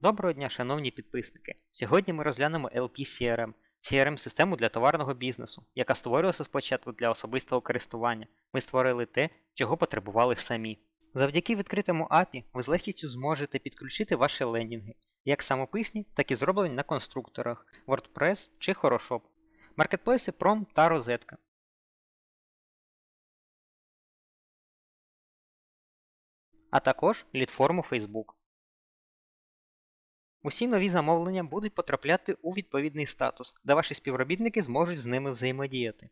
Доброго дня, шановні підписники! Сьогодні ми розглянемо LP CRM – CRM-систему для товарного бізнесу, яка створювалася спочатку для особистого користування. Ми створили те, чого потребували самі. Завдяки відкритому API ви з легкістю зможете підключити ваші лендінги, як самописні, так і зроблені на конструкторах WordPress чи Хорошоп, маркетплейси Prom та Розетка. А також лідформу Facebook. Усі нові замовлення будуть потрапляти у відповідний статус, де ваші співробітники зможуть з ними взаємодіяти.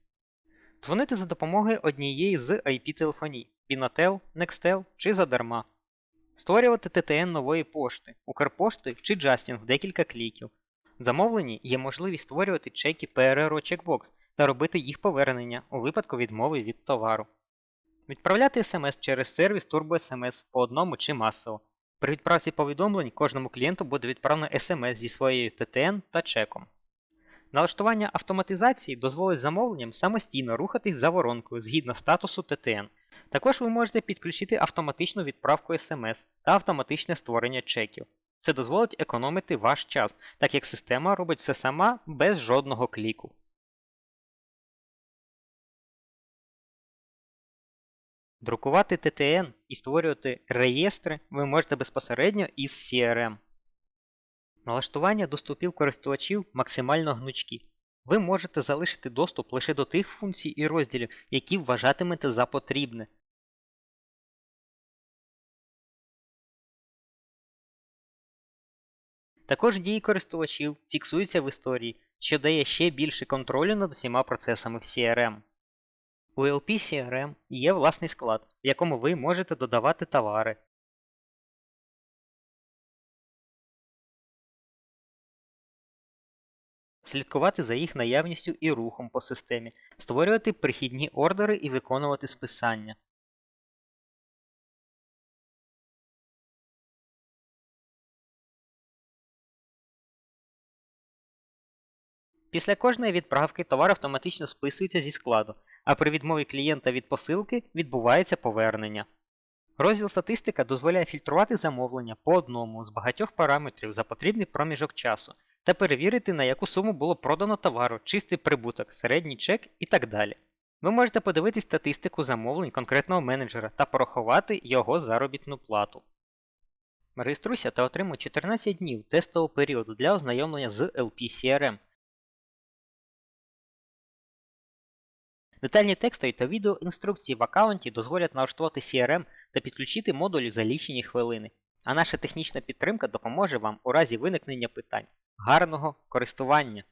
Дзвонити за допомогою однієї з IP-телефоній Pinatel, Nextel чи задарма. Створювати ТТН нової пошти, Укрпошти чи Justin в декілька кліків. В замовленні є можливість створювати чеки PRRO Checkbox та робити їх повернення у випадку відмови від товару. Відправляти смс через сервіс TurboSMS по одному чи масово. При відправці повідомлень кожному клієнту буде відправлено SMS зі своєю ТТН та чеком. Налаштування автоматизації дозволить замовленням самостійно рухатись за воронкою згідно статусу ТТН. Також ви можете підключити автоматичну відправку SMS та автоматичне створення чеків. Це дозволить економити ваш час, так як система робить все сама без жодного кліку. Друкувати ТТН і створювати реєстри ви можете безпосередньо із CRM. Налаштування доступів користувачів максимально гнучкі. Ви можете залишити доступ лише до тих функцій і розділів, які вважатимете за потрібне. Також дії користувачів фіксуються в історії, що дає ще більше контролю над усіма процесами в CRM. У LP CRM є власний склад, в якому ви можете додавати товари, слідкувати за їх наявністю і рухом по системі, створювати прихідні ордери і виконувати списання. Після кожної відправки товар автоматично списується зі складу, а при відмові клієнта від посилки відбувається повернення. Розділ статистика дозволяє фільтрувати замовлення по одному з багатьох параметрів за потрібний проміжок часу та перевірити, на яку суму було продано товару, чистий прибуток, середній чек і так далі. Ви можете подивитись статистику замовлень конкретного менеджера та порахувати його заробітну плату. Реєструйся та отримуй 14 днів тестового періоду для ознайомлення з LP CRM. Детальні текстові та відеоінструкції в аккаунті дозволять налаштувати CRM та підключити модулі за лічені хвилини. А наша технічна підтримка допоможе вам у разі виникнення питань. Гарного користування!